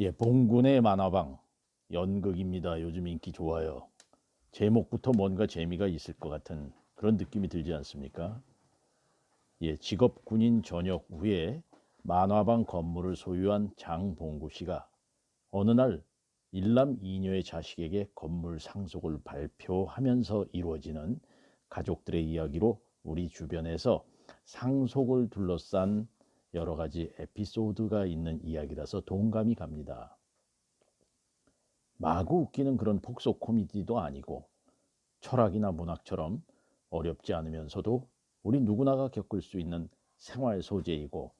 예, 봉군의 만화방 연극입니다. 요즘 인기 좋아요. 제목부터 뭔가 재미가 있을 것 같은 그런 느낌이 들지 않습니까? 예, 직업 군인 전역 후에 만화방 건물을 소유한 장봉구 씨가 어느 날 일남 이녀의 자식에게 건물 상속을 발표하면서 이루어지는 가족들의 이야기로 우리 주변에서 상속을 둘러싼 여러 가지 에피소드가 있는 이야기라서 동감이 갑니다. 마구 웃기는 그런 폭소 코미디도 아니고 철학이나 문학처럼 어렵지 않으면서도 우리 누구나가 겪을 수 있는 생활 소재이고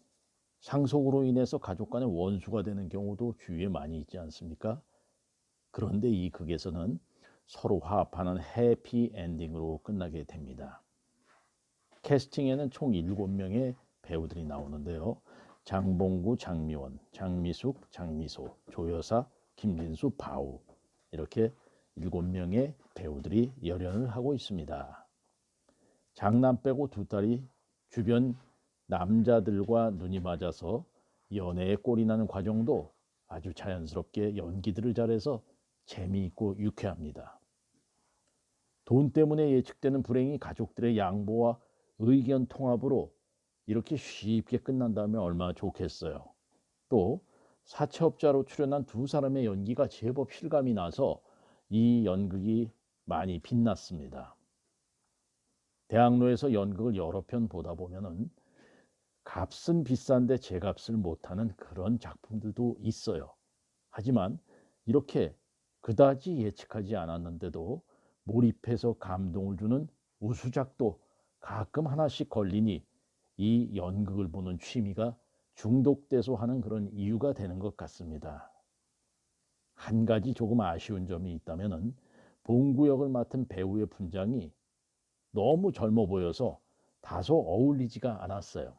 상속으로 인해서 가족 간의 원수가 되는 경우도 주위에 많이 있지 않습니까? 그런데 이 극에서는 서로 화합하는 해피 엔딩으로 끝나게 됩니다. 캐스팅에는 총 7명의 배우들이 나오는데요. 장봉구, 장미원, 장미숙, 장미소, 조여사, 김진수, 바우 이렇게 7명의 배우들이 열연을 하고 있습니다. 장남 빼고 두 딸이 주변 남자들과 눈이 맞아서 연애에 꼴이 나는 과정도 아주 자연스럽게 연기들을 잘해서 재미있고 유쾌합니다. 돈 때문에 예측되는 불행이 가족들의 양보와 의견 통합으로 이렇게 쉽게 끝난다면 얼마나 좋겠어요. 또 사채업자로 출연한 두 사람의 연기가 제법 실감이 나서 이 연극이 많이 빛났습니다. 대학로에서 연극을 여러 편 보다 보면은 값은 비싼데 제값을 못하는 그런 작품들도 있어요. 하지만 이렇게 그다지 예측하지 않았는데도 몰입해서 감동을 주는 우수작도 가끔 하나씩 걸리니 이 연극을 보는 취미가 중독돼서 하는 그런 이유가 되는 것 같습니다. 한 가지 조금 아쉬운 점이 있다면은 봉구 역을 맡은 배우의 분장이 너무 젊어 보여서 다소 어울리지가 않았어요.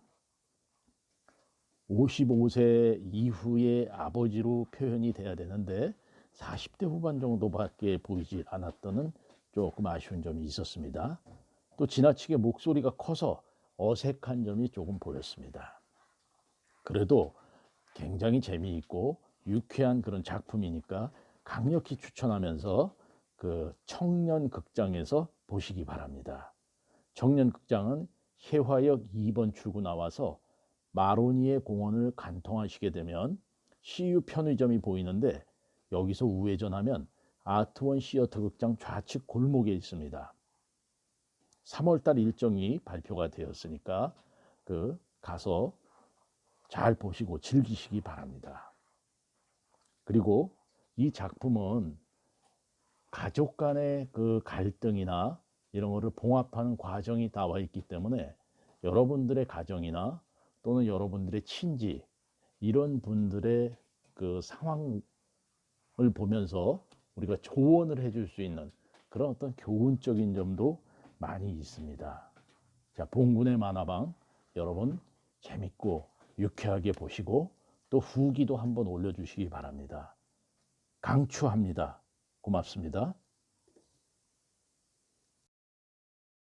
55세 이후의 아버지로 표현이 돼야 되는데 40대 후반 정도밖에 보이지 않았다는 조금 아쉬운 점이 있었습니다. 또 지나치게 목소리가 커서 어색한 점이 조금 보였습니다. 그래도 굉장히 재미있고 유쾌한 그런 작품이니까 강력히 추천하면서 그 청년 극장에서 보시기 바랍니다. 청년 극장은 해화역 2번 출구 나와서 마로니에 공원을 간통하시게 되면 CU 편의점이 보이는데 여기서 우회전하면 아트원 시어터 극장 좌측 골목에 있습니다. 3월달 일정이 발표가 되었으니까 그 가서 잘 보시고 즐기시기 바랍니다. 그리고 이 작품은 가족 간의 그 갈등이나 이런 거를 봉합하는 과정이 나와 있기 때문에 여러분들의 가정이나 또는 여러분들의 친지 이런 분들의 그 상황을 보면서 우리가 조언을 해줄 수 있는 그런 어떤 교훈적인 점도 많이 있습니다. 자, 봉군의 만화방 여러분 재밌고 유쾌하게 보시고 또 후기도 한번 올려주시기 바랍니다. 강추합니다. 고맙습니다.